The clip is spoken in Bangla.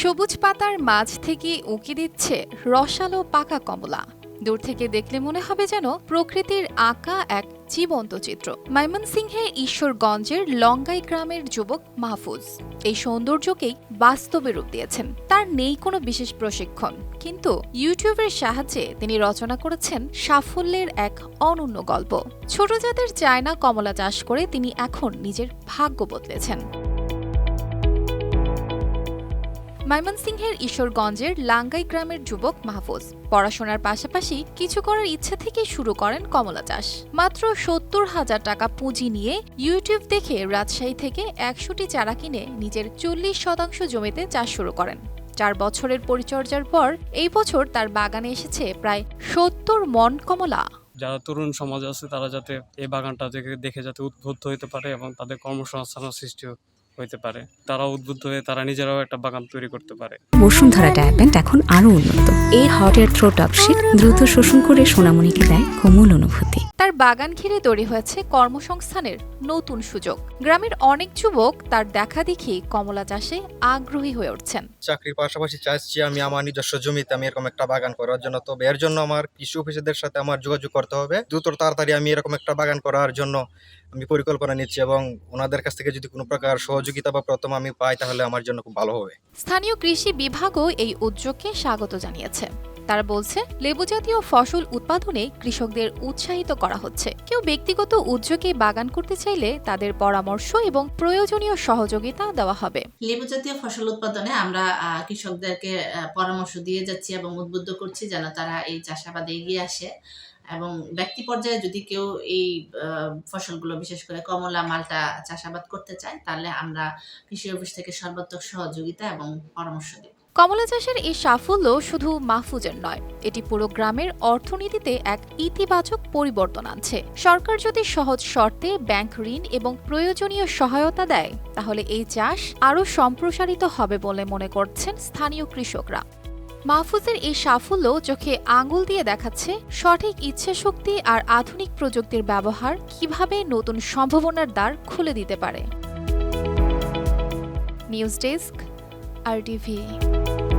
সবুজ পাতার মাঝ থেকে উঁকি দিচ্ছে রসালো পাকা কমলা। দূর থেকে দেখলে মনে হবে যেন প্রকৃতির আঁকা এক জীবন্ত চিত্র। ময়মনসিংহে ঈশ্বরগঞ্জের লঙ্গাই গ্রামের যুবক মাহফুজ এই সৌন্দর্যকেই বাস্তবে রূপ দিয়েছেন। তার নেই কোনো বিশেষ প্রশিক্ষণ, কিন্তু ইউটিউবের সাহায্যে তিনি রচনা করেছেন সাফল্যের এক অনন্য গল্প। ছোট জাতের চায়না কমলা চাষ করে তিনি এখন নিজের ভাগ্য বদলেছেন। ময়মনসিংহের ঈশ্বরগঞ্জের লাঙ্গাই গ্রামের যুবক মাহফুজ। পড়াশোনার পাশাপাশি কিছু করার ইচ্ছা থেকে শুরু করেন কমলা চাষ। মাত্র সত্তর হাজার টাকা পুঁজি নিয়ে ইউটিউব দেখে রাজশাহী থেকে একশোটি চারা কিনে নিজের চল্লিশ শতাংশ জমিতে চাষ শুরু করেন। চার বছরের পরিচর্যার পর এই বছর তার বাগানে এসেছে প্রায় সত্তর মন কমলা। যারা তরুণ সমাজ আছে, তারা যাতে এই বাগানটা দেখে যাতে উদ্বুদ্ধ হতে পারে এবং তাদের কর্মসংস্থানের সৃষ্টি হইতে পারে। তারা উদ্বুদ্ধ হয়ে তারা নিজেরাও একটা বাগান তৈরি করতে পারে। বসুন্ধরা ডায়াপেন্ট এখন আরও উন্নত। এই হট এয়ার থ্রো টপশিট দ্রুত শোষণ করে সোনামণিকে দেয় কোমল অনুভূতি। তার বাগান ঘিরে তৈরি হয়েছে কর্মসংস্থানের নতুন সুযোগ। গ্রামের অনেক যুবক তার দেখা দেখি কমলা চাষে আগ্রহী হয়ে উঠছেন। চাকরির পাশাপাশি চাইছি আমি আমার নিজস্ব জমিতে আমি এরকম একটা বাগান করার জন্য। তবে এর জন্য আমার কৃষি অফিসারদের সাথে আমার যোগাযোগ করতে হবে। দ্রুত তাড়াতাড়ি আমি এরকম একটা বাগান করার জন্য আমি পরিকল্পনা নিচ্ছি এবং ওনাদের কাছ থেকে যদি কোনো প্রকার সহযোগিতা বা প্রথম আমি পাই তাহলে আমার জন্য খুব ভালো হবে। স্থানীয় কৃষি বিভাগও এই উদ্যোগকে স্বাগত জানিয়েছে। তারা বলছে লেবু জাতীয় ফসল উৎপাদনে কৃষকদের উৎসাহিত করা হচ্ছে। কেউ ব্যক্তিগত উদ্যোগে বাগান করতে চাইলে তাদের পরামর্শ এবং প্রয়োজনীয় সহযোগিতা দেওয়া হবে। লেবু জাতীয় ফসল উৎপাদনে আমরা কৃষকদেরকে পরামর্শ দিয়ে যাচ্ছি এবং উদ্বুদ্ধ করছি যেন তারা এই চাষাবাদে এগিয়ে আসে। এবং ব্যক্তি পর্যায়ে যদি কেউ এই ফসলগুলো বিশেষ করে কমলা, মালটা চাষাবাদ করতে চায়, তাহলে আমরা কৃষি অফিস থেকে সর্বাত্মক সহযোগিতা এবং পরামর্শ দেব। কমলা চাষের এই সাফল্য শুধু মাহফুজের নয়, এটি পুরো গ্রামের অর্থনীতিতে এক ইতিবাচক পরিবর্তন আনছে। সরকার যদি সহজ শর্তে ব্যাংক ঋণ এবং প্রয়োজনীয় সহায়তা দেয়, তাহলে এই চাষ আরও সম্প্রসারিত হবে বলে মনে করছেন স্থানীয় কৃষকরা। মাহফুজের এই সাফল্য চোখে আঙুল দিয়ে দেখাচ্ছে সঠিক ইচ্ছাশক্তি আর আধুনিক প্রযুক্তির ব্যবহার কীভাবে নতুন সম্ভাবনার দ্বার খুলে দিতে পারে। News desk RTV.